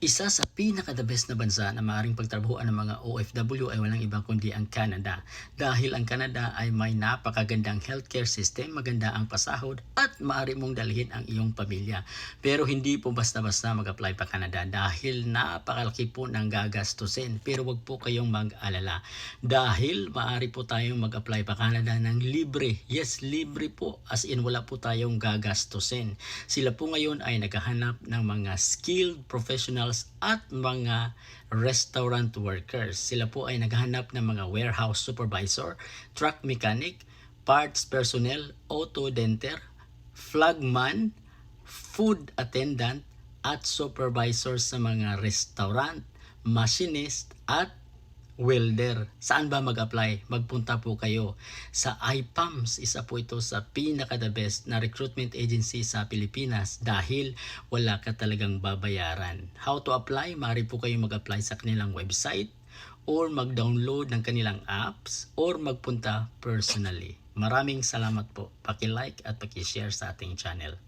Isa sa pinaka-the best na bansa na maaaring pagtrabahoan ng mga OFW ay walang iba kundi ang Canada. Dahil ang Canada ay may napakagandang healthcare system, maganda ang pasahod at maaari mong dalhin ang iyong pamilya. Pero hindi po basta-basta mag-apply pa Canada dahil napakalaki po ng gagastusin. Pero wag po kayong mag-alala dahil maaari po tayong mag-apply pa Canada ng libre. Yes, libre po as in wala po tayong gagastusin. Sila po ngayon ay naghahanap ng mga skilled professionals at mga restaurant workers. Sila po ay naghahanap ng mga warehouse supervisor, truck mechanic, parts personnel, auto denter, flagman, food attendant, at supervisor sa mga restaurant, machinist, at welder. Saan ba mag-apply? Magpunta po kayo sa IPAMS. Isa po ito sa pinaka the best na recruitment agency sa Pilipinas dahil wala ka talagang babayaran. How to apply? Mari po kayo mag-apply sa kanilang website or mag-download ng kanilang apps or magpunta personally. Maraming salamat po. Paki-like at paki-share sa ating channel.